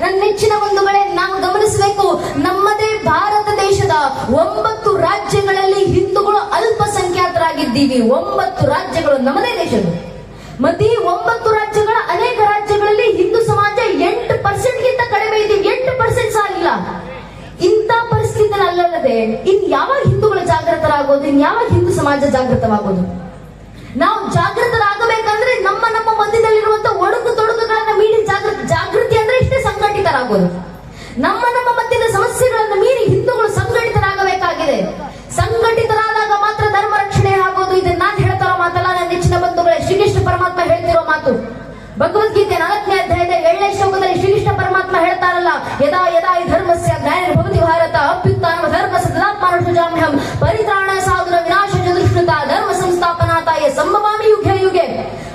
ನನ್ನ ನೆಚ್ಚಿನ ಬಂಧುಗಳೇ ನಾವು ಗಮನಿಸಬೇಕು. ನಮ್ಮದೇ ಭಾರತ ದೇಶದ ಒಂಬತ್ತು ರಾಜ್ಯಗಳಲ್ಲಿ ಹಿಂದೂಗಳು ಅಲ್ಪಸಂಖ್ಯಾತರಾಗಿದ್ದೀವಿ. ಒಂಬತ್ತು ರಾಜ್ಯಗಳು ನಮ್ಮದೇ ದೇಶಗಳು ಮತ್ತೆ ಒಂಬತ್ತು ರಾಜ್ಯಗಳ ಅನೇಕ ರಾಜ್ಯಗಳಲ್ಲಿ ಹಿಂದೂ ಸಮಾಜ ಎಂಟು ಪರ್ಸೆಂಟ್ ಗಿಂತ ಕಡಿಮೆ ಇದೆ. ಎಂಟು ಪರ್ಸೆಂಟ್ ಸಹ ಇಲ್ಲ. ಇಂಥ ಪರಿಸ್ಥಿತಿ ಅಲ್ಲದೆ ಇನ್ ಯಾವಾಗ ಹಿಂದೂಗಳು ಜಾಗೃತರಾಗೋದು? ಇನ್ ಯಾವಾಗ ಹಿಂದೂ ಸಮಾಜ ಜಾಗೃತವಾಗೋದು? ನಾವು ಜಾಗೃತರಾಗಬೇಕಂದ್ರೆ ಹೇಳ್ತಿರೋ ಮಾತು. ಭಗವದ್ಗೀತೆ ನಾಲ್ಕನೇ ಅಧ್ಯಾಯದ ಏಳನೇ ಶ್ಲೋಕದಲ್ಲಿ ಶ್ರೀಕೃಷ್ಣ ಪರಮಾತ್ಮ ಹೇಳ್ತಾರಲ್ಲ, ಯದಾ ಯದಾ ಈ ಧರ್ಮಸ್ಯ ಭಗವತಿ ಭಾರತ ಅಪ್ಯುತ್ತಾನ ಧರ್ಮ ಸದಾತ್ಮಾನುಷಜಾಮ್ಯಹಂ ಪರಿತ್ರಾಣ ಸಾಧುರ ವಿನಾಶ ಚತುಷ್ಕೃತ, ಧರ್ಮ ಸಂಸ್ಥಾಪನಾತಾಯ ಸಂಭವಾಮಿ ಯುಗ ಯುಗೆ.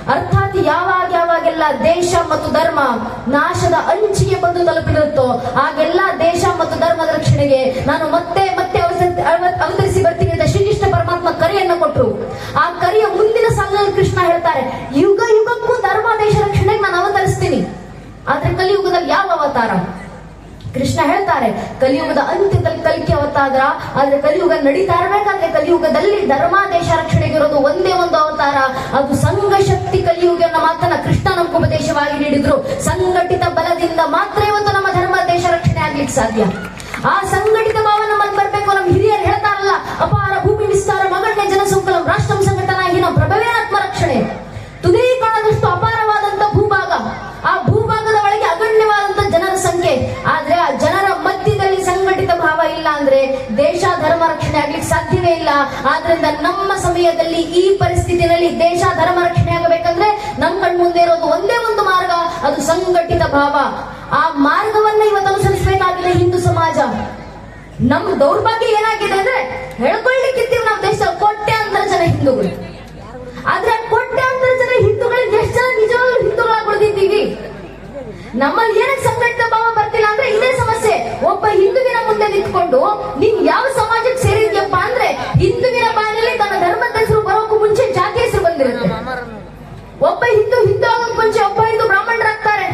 ಅರ್ಥಾತ್ ಯಾವಾಗ ಯಾವಾಗೆಲ್ಲ ದೇಶ ಮತ್ತು ಧರ್ಮ ನಾಶದ ಅಂಚಿಗೆ ಬಂದು ತಲುಪಿರುತ್ತೋ, ಆಗೆಲ್ಲ ದೇಶ ಮತ್ತು ಧರ್ಮದ ರಕ್ಷಣೆಗೆ ನಾನು ಮತ್ತೆ ಮತ್ತೆ ಅವಸ- ಅವ- ಅವತರಿಸಿ ಬರ್ತೀನಿ ಅಂತ ಶ್ರೀಕೃಷ್ಣ ಪರಮಾತ್ಮ ಕರೆಯನ್ನು ಕೊಟ್ಟರು ಆ ಕರೆಯ ಮುಂದಿನ ಸಾಲಿನಲ್ಲಿ ಕೃಷ್ಣ ಹೇಳ್ತಾರೆ ಯುಗ ಯುಗಕ್ಕೂ ಧರ್ಮ ದೇಶ ರಕ್ಷಣೆಗೆ ನಾನು ಅವತರಿಸ್ತೀನಿ ಆದ್ರೆ ಕಲಿಯುಗದಲ್ಲಿ ಯಾವ ಅವತಾರ ಕೃಷ್ಣ ಹೇಳ್ತಾರೆ, ಕಲಿಯುಗದ ಅಂತ್ಯದಲ್ಲಿ ಕಲಿಕೆ ಅವತಾರ, ಆದ್ರೆ ಕಲಿಯುಗ ನಡೀತಾ ಇರಬೇಕಾದ್ರೆ ಕಲಿಯುಗದಲ್ಲಿ ಧರ್ಮ ದೇಶ ರಕ್ಷಣೆಗೆ ಇರೋದು ಒಂದೇ ಒಂದು ಅವತಾರ. ಅದು ಸಂಘ ಶಕ್ತಿ ಕಲಿಯುಗ ಮಾತನ್ನ ಕೃಷ್ಣ ಉಪದೇಶವಾಗಿ ನೀಡಿದ್ರು. ಸಂಘಟಿತ ಬಲದಿಂದ ಮಾತ್ರ ಇವತ್ತು ನಮ್ಮ ಧರ್ಮ ದೇಶ ರಕ್ಷಣೆ ಆಗ್ಲಿಕ್ಕೆ ಸಾಧ್ಯ. ಆ ಸಂಘಟಿತ ಸಾಧ್ಯವೇ ಇಲ್ಲ. ಆದ್ರಿಂದ ನಮ್ಮ ಸಮಯದಲ್ಲಿ ಈ ಪರಿಸ್ಥಿತಿನಲ್ಲಿ ದೇಶ ಧರ್ಮ ರಕ್ಷಣೆ ಆಗಬೇಕಂದ್ರೆ ನಮ್ಮ ಕಣ್ ಮುಂದೆ ಇರೋದು ಒಂದೇ ಒಂದು ಮಾರ್ಗ, ಅದು ಸಂಘಟಿತ ಭಾವ. ಆ ಮಾರ್ಗವನ್ನ ಇವತ್ತು ಅನುಸರಿಸಬೇಕಾಗಿದೆ ಹಿಂದೂ ಸಮಾಜ. ನಮ್ ದೌರ್ಭಾಗ್ಯ ಏನಾಗಿದೆ ಅಂದ್ರೆ ಹೇಳ್ಕೊಳ್ಳಿಕ್ಕಿದ್ದೀವಿ ನಾವು ಕೊಟ್ಟೆ ಕೋಟ್ಯಾಂತರ ಜನ ಹಿಂದೂಗಳು. ಆದ್ರೆ ಕೋಟ್ಯಾಂತರ ಜನ ಹಿಂದೂಗಳಿಗೆ ಎಷ್ಟು ಜನ ನಿಜವಾಗ್ಲೂ ಹಿಂದೂಗಳಾಗಿ ನಮ್ಮಲ್ಲಿ ಏನಕ್ಕೆ ಸಂಘಟಿತ ಭಾವ ಬರ್ತಿಲ್ಲ ಅಂದ್ರೆ ಇದೇ ಸಮಸ್ಯೆ. ಒಬ್ಬ ಹಿಂದೂವಿನ ಮುಂದೆ ನಿಂತ್ಕೊಂಡು ನೀನ್ ಯಾವ ಸಮಾಜಕ್ಕೆ ಸೇರಿದ್ಯಪ್ಪ ಅಂದ್ರೆ ಹಿಂದುವಿನ ಬಾಯಲ್ಲಿ ತನ್ನ ಧರ್ಮದ ಹೆಸರು ಬರೋಕ್ಕೂ ಮುಂಚೆ ಜಾತಿ ಹೆಸರು ಬಂದಿರುತ್ತೆ ಒಬ್ಬ ಹಿಂದೂ ಹಿಂದೂ ಆಗೋಕ್ ಮುಂಚೆ ಒಬ್ಬ ಹಿಂದೂ ಬ್ರಾಹ್ಮಣರಾಗ್ತಾರೆ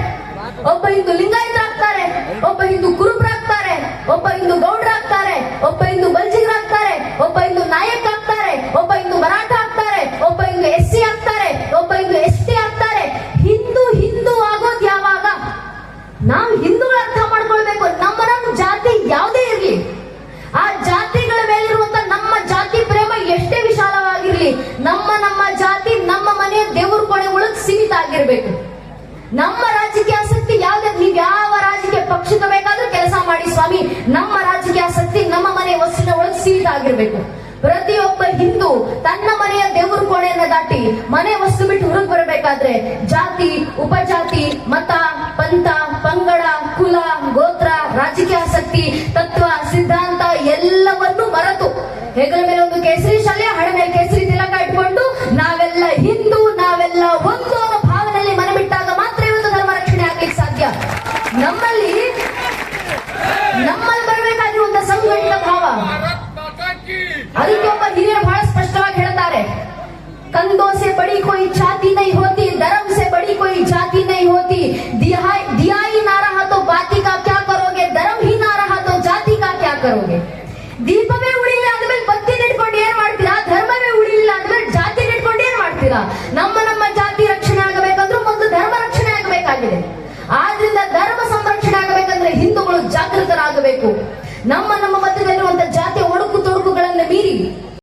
ಒಬ್ಬ ಹಿಂದೂ ಲಿಂಗಾಯತರಾಗ್ತಾರೆ ಒಬ್ಬ ಹಿಂದೂ ಕುರುಬರಾಗ್ತಾರೆ ಒಬ್ಬ ಇಂದು ಗೌಡ್ರ ಗೌಡ್ರಾಗ್ತಾರೆ, ಒಬ್ಬ ಇಂದು ಬಲ್ಜಿಗರಾಗ್ತಾರೆ ಒಬ್ಬ ಇಂದು ನಾಯಕ್ ಆಗ್ತಾರೆ ಒಬ್ಬ ಇಂದು ಮರಾಠ ಆಗ್ತಾರೆ, ಒಬ್ಬ ಇಂದು ಎಸ್ ಸಿ ಆಗ್ತಾರೆ, ಒಬ್ಬ ಇಂದು ಎಸ್ ಟಿ ಆಗ್ತಾರೆ. ಹಿಂದೂ ಹಿಂದೂ ಆಗೋದ್ ಯಾವಾಗ? ನಾವು ಹಿಂದೂಗಳ ಅರ್ಥ ಮಾಡ್ಕೊಳ್ಬೇಕು. ನಮ್ಮ ನಮ್ಮ ಜಾತಿ ಯಾವುದೇ ಇರಲಿ. ಆ ಜಾತಿಗಳ ಮೇಲಿರುವಂತ ನಮ್ಮ ಜಾತಿ ಪ್ರೇಮ ಎಷ್ಟೇ ವಿಶಾಲವಾಗಿರ್ಲಿ, ನಮ್ಮ ನಮ್ಮ ಜಾತಿ ನಮ್ಮ ಮನೆಯ ದೇವ್ರ ಕೊನೆ ಒಳಗ್ ಸೀಮಿತ ಆಗಿರ್ಬೇಕು. ನಮ್ಮ ರಾಜಕೀಯ ಸ್ವಾಮಿ, ನಮ್ಮ ರಾಜಕೀಯ ಆಸಕ್ತಿ ನಮ್ಮ ಮನೆಯ ವಸ್ತಿನ ಒಳಗೆ ಸೀಮಿತ ಆಗಿರ್ಬೇಕು. ಪ್ರತಿಯೊಬ್ಬ ಹಿಂದೂ ತನ್ನ ಮನೆಯ ದೇವರ ಕೋಣೆಯನ್ನ ದಾಟಿ ಮನೆ ವಸ್ತು ಬಿಟ್ಟು ಹೊರಗೆ ಬರಬೇಕಾದ್ರೆ ಜಾತಿ, ಉಪಜಾತಿ, ಮತ, ಪಂಥ, ಪಂಗಡ, ಕುಲ, ಗೋತ್ರ, ರಾಜಕೀಯ ಆಸಕ್ತಿ, ತತ್ವ, ಸಿದ್ಧಾಂತ ಎಲ್ಲವನ್ನೂ ಮರೆತು ಹೆಗಲ ಮೇಲೆ ಒಂದು ಕೇಸರಿ ಶಾಲೆ कोई छाती नहीं होती धर्म से बड़ी कोई जाति नहीं होती दिया दिया ही ना रहा तो बाती का क्या करोगे धर्म ही ना रहा तो ಜಾತಿ का क्या करोगे ದೀಪವೇ ಉಳಿಲಿಲ್ಲ ಆದ್ಮೇಲೆ ಬತ್ತಿ ಇಟ್ಕೊಂಡು ಏನ್ ಮಾಡ್ತೀರಾ ಧರ್ಮವೇ ಉಳಿಲಿಲ್ಲ ಆದ್ಮೇಲೆ ಜಾತಿ ಇಟ್ಕೊಂಡು ಏನ್ ಮಾಡ್ತೀರಾ ನಮ್ಮ ನಮ್ಮ ಜಾತಿ ರಕ್ಷಣೆ ಆಗಬೇಕಂದ್ರೂ ಮೊದಲು ಧರ್ಮ ರಕ್ಷಣೆ ಆಗಬೇಕಾಗಿದೆ ಆದ್ರಿಂದ ಧರ್ಮ ಸಂರಕ್ಷಣೆ ಆಗಬೇಕಂದ್ರೆ ಹಿಂದೂಗಳು ಜಾಗೃತರಾಗಬೇಕು ನಮ್ಮ ನಮ್ಮ